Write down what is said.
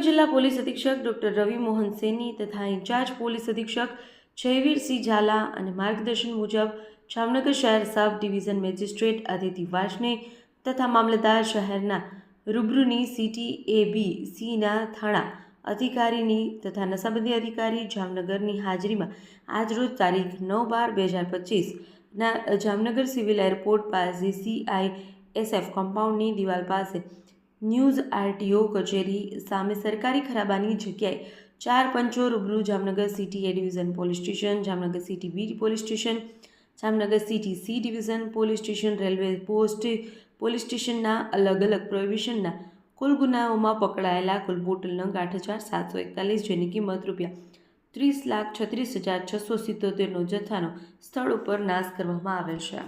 જિલ્લા પોલીસ અધિક્ષક ડૉક્ટર રવિ મોહન સેની તથા ઇન્ચાર્જ પોલીસ અધિક્ષક જયવીરસિંહ ઝાલા અને માર્ગદર્શન મુજબ જામનગર શહેર સબ ડિવિઝન મેજિસ્ટ્રેટ અદિતિ વાર્ષને તથા મામલતદાર શહેરના રૂબરૂની સીટી એ બી સીના થાણા અધિકારીની તથા નશાબંધી અધિકારી જામનગરની હાજરીમાં આજરોજ તારીખ નવ બાર બે હજાર પચીસના જામનગર સિવિલ એરપોર્ટ પાસે સીઆઈ એસએફ કમ્પાઉન્ડની દિવાલ પાસે ન્યૂઝ આરટીઓ કચેરી સામે સરકારી ખરાબાની જગ્યાએ ચાર પંચો રૂબરૂ Jamnagar city A division police station, Jamnagar city B police station, Jamnagar city C division police station, railway post police સ્ટેશનના અલગ અલગ પ્રોહિબિશનના કુલ ગુનાઓમાં પકડાયેલા કુલ બોટલ નંગ આઠ હજાર સાતસો એકતાલીસ જેની કિંમત રૂપિયા ત્રીસ લાખ છત્રીસ હજાર છસો સિત્તોતેરનો જથ્થાનો સ્થળ ઉપર નાશ કરવામાં આવેલ છે.